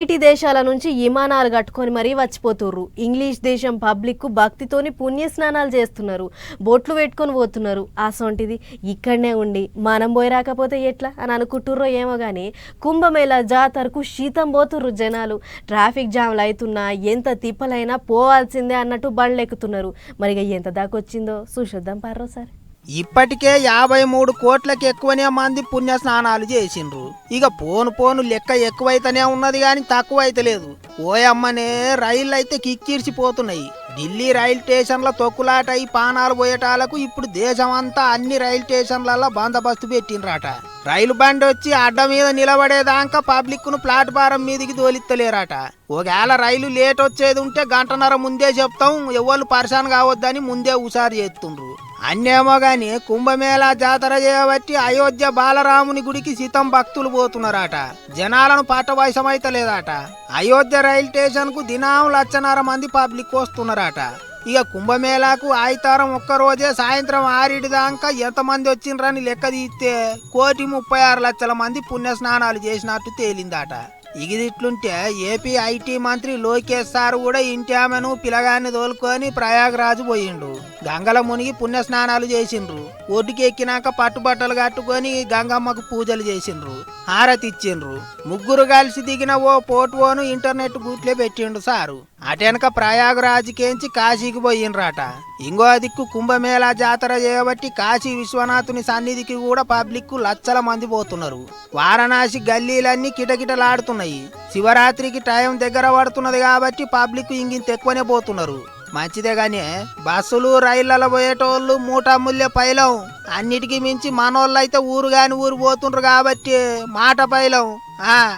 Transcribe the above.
ఇటీ దేశాల నుంచి విమానాలు కట్టుకొని మరీ వచ్చిపోతుర్రు. ఇంగ్లీష్ దేశం పబ్లిక్ భక్తితోని పుణ్య స్నానాలు చేస్తున్నారు. బోట్లు పెట్టుకొని పోతున్నారు. అసొంటిది ఇక్కడనే ఉండి. మనం పోయి రాకపోతే ఎట్లా? అని అనుకుంటుర్రో ఏమో కానీ కుంభమేళ జాతరకు శీతం పోతుర్రు జనాలు. ట్రాఫిక్ జామ్లు అవుతున్నా ఎంత తిప్పలైనా పోవాల్సిందే అన్నట్టు బండ్లు ఎక్కుతున్నారు మరి ఎంత దాకా వచ్చిందో చూసొద్దాం పార్రో సార్. ఇప్పటికే యాభై మూడు కోట్లకి ఎక్కువనే మంది పుణ్య స్నానాలు చేసిండ్రు. ఇక పోను పోను లెక్క ఎక్కువైతేనే ఉన్నది కానీ తక్కువ అయితే లేదు. ఓయమ్మనే రైళ్ళు అయితే కిక్కిరిసిపోతున్నాయి. ఢిల్లీ రైలు స్టేషన్ల తొక్కులాట ఈ పానాలు పోయేటాలకు ఇప్పుడు దేశమంతా అన్ని రైలు స్టేషన్లలో బందోబస్తు పెట్టిండ్రట. రైలు బండి వచ్చి అడ్డ మీద నిలబడేదాకా పబ్లిక్ను ప్లాట్ఫారం మీదికి తోలిత్తలేరట ఒకవేళ రైలు లేట్ వచ్చేది ఉంటే గంటన్నర ముందే చెప్తాం ఎవరు పర్సన్ కావద్దని ముందే హుషారు చేస్తుండ్రు. అన్నేమో గాని కుంభమేళా జాతర చేయబట్టి అయోధ్య బాలరాముని గుడికి సీతం భక్తులు పోతున్నారట. జనాలను పట్టవయసమైతలేదట అయోధ్య రైల్ స్టేషన్కు దినం లచ్చన్నర మంది పబ్లిక్ వస్తున్నారట. ఇక కుంభమేళాకు ఆయితారం ఒక్క రోజే సాయంత్రం ఆరిటి దాకా ఎంతమంది వచ్చిండ్రని లెక్క తీస్తే కోటి ముప్పై ఆరు లక్షల మంది పుణ్య స్నానాలు చేసినట్టు తేలిందట. ఇగిదిట్లుంటే ఏపీ ఐటీ మంత్రి లోకేష్ సార్ కూడా ఇంటి ఆమెను పిలగాన్ని తోలుకొని ప్రయాగరాజు పోయిండు. గంగల మునిగి పుణ్య స్నానాలు చేసిండ్రు. ఒడ్డుకెక్కినాక పట్టుబట్టలు కట్టుకొని గంగమ్మకు పూజలు చేసిండ్రు. హారతి ఇచ్చిండ్రు. ముగ్గురు కలిసి దిగిన ఓ పోటువోను ఇంటర్నెట్ గూట్లే పెట్టిండు సారు. అటెనక ప్రయాగరాజుకేంచి కాశీకి పోయిండ్రట. ఇంకో దిక్కు కుంభమేళా జాతర చేయబట్టి కాశీ విశ్వనాథుని సన్నిధికి కూడా పబ్లిక్ లచ్చల మంది పోతున్నారు. వారణాసి గల్లీలన్నీ కిటకిటలాడుతున్నారు. కిటకిటలాడుతున్నాయి శివరాత్రికి టైం దగ్గర పడుతున్నది కాబట్టి పబ్లిక్ ఇంకింత ఎక్కువనే పోతున్నారు. మంచిదే గానీ బస్సులు రైళ్ళలో పోయేటోళ్ళు మూటముల్య పైలం. అన్నిటికీ మించి మనోళ్ళైతే ఊరు కాని ఊరు పోతుండ్రు కాబట్టి మాట పైలం. ఆ